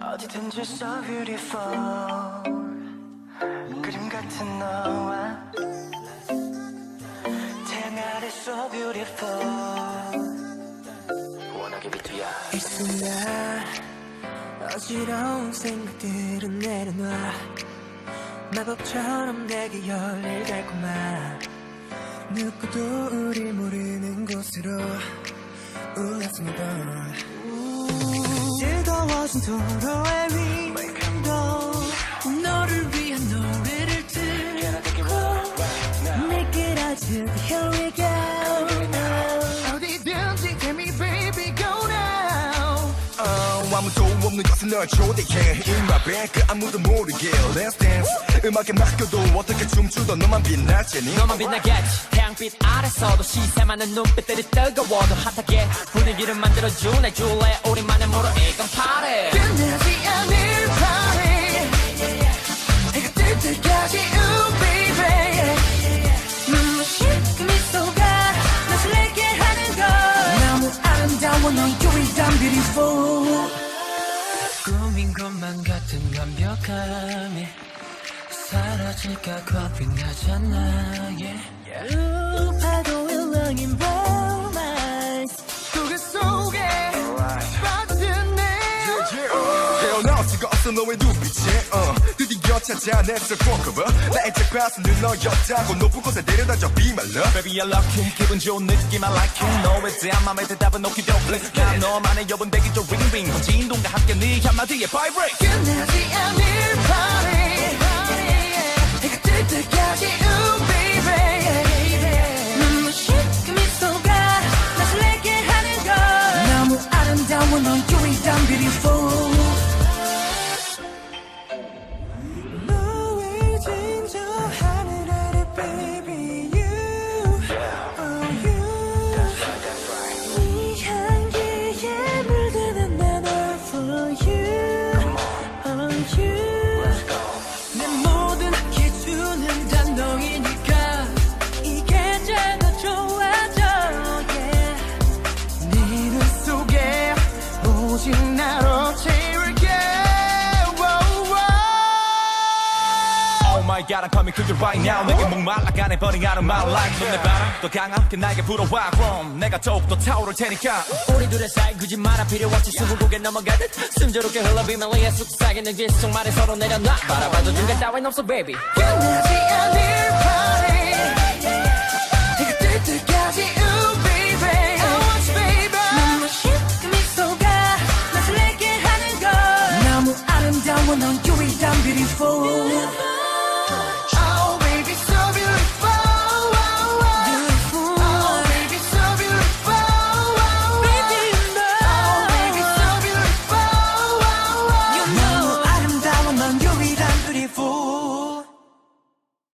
어디든지 so beautiful 그림 같은 너와 태양 아래 so beautiful. 워낙에 비투야. 이 순간 어지러운 생각들은 내려놔. 마법처럼 내게 열릴 달콤한 누구도 우릴 모르는 곳으로 on 즐거 워진 도로의 위로 너를 위한 노래를 듣고 내게 아주 Here we go. 어디든지 tell me baby go now. 어, 아무도 없는 곳에 널 초대해. In my bag 그 아무도 모르게. Let's dance 음악에 맡겨도 어떻게 춤추던 너만 빛날 테니? 너만 빛나겠지. 태양빛 아래서도 시샘하는 눈빛들이 뜨거워도 핫하게 분위기를 만들어줘 내 줄래 우리만의 모로 이건 파래 끝나지 않을 party 해가 뜰 때까지 ooh baby. 눈부신 그 미소가 날 설레게 하는 걸? 너무 아름다워 넌 유일한 beautiful 꿈인 것만 같은 완벽함이 사라질까 겁이 나잖아 yeah. 우 파도에 랑인 romance. 고개 속에 빠져드네. 헤어나올 수가 없어 너의 눈빛에 어, 드디어 찾아냈어 꼭 나의 책과수는 너였다고 높은 곳에 데려다줘 Be my love. Baby I love you 기분 좋은 느낌 I like you 너에 대한 맘의 대답은 오키도 플레이 난 너만의 여분 되기 좀 ringring 번진 인동과 함께 네 한마디에 vibrate. 끝나지 않을 아름다워 넌 유일한 beautiful My god I'm coming to you right now. 내게 목말라 가네 burning out of my life. 넌내 바람 더 강하게 나에게 불어와. 그럼 내가 더욱더 타오를 테니까. 우리 둘의 사이 굳이 말아 필요 없이 수고국에 넘어가듯 순조롭게 흘러비면 리에 속삭이는 귓속 말에 서로 내려놔. 바라봐도 중간 따윈 없어 baby. 끝나지 않을 party 해가 뜰 때까지 ooh baby. I want you baby. 눈부신 그 미소가 날 설레게 하는 걸. 너무 아름다워 넌 유일한 beautiful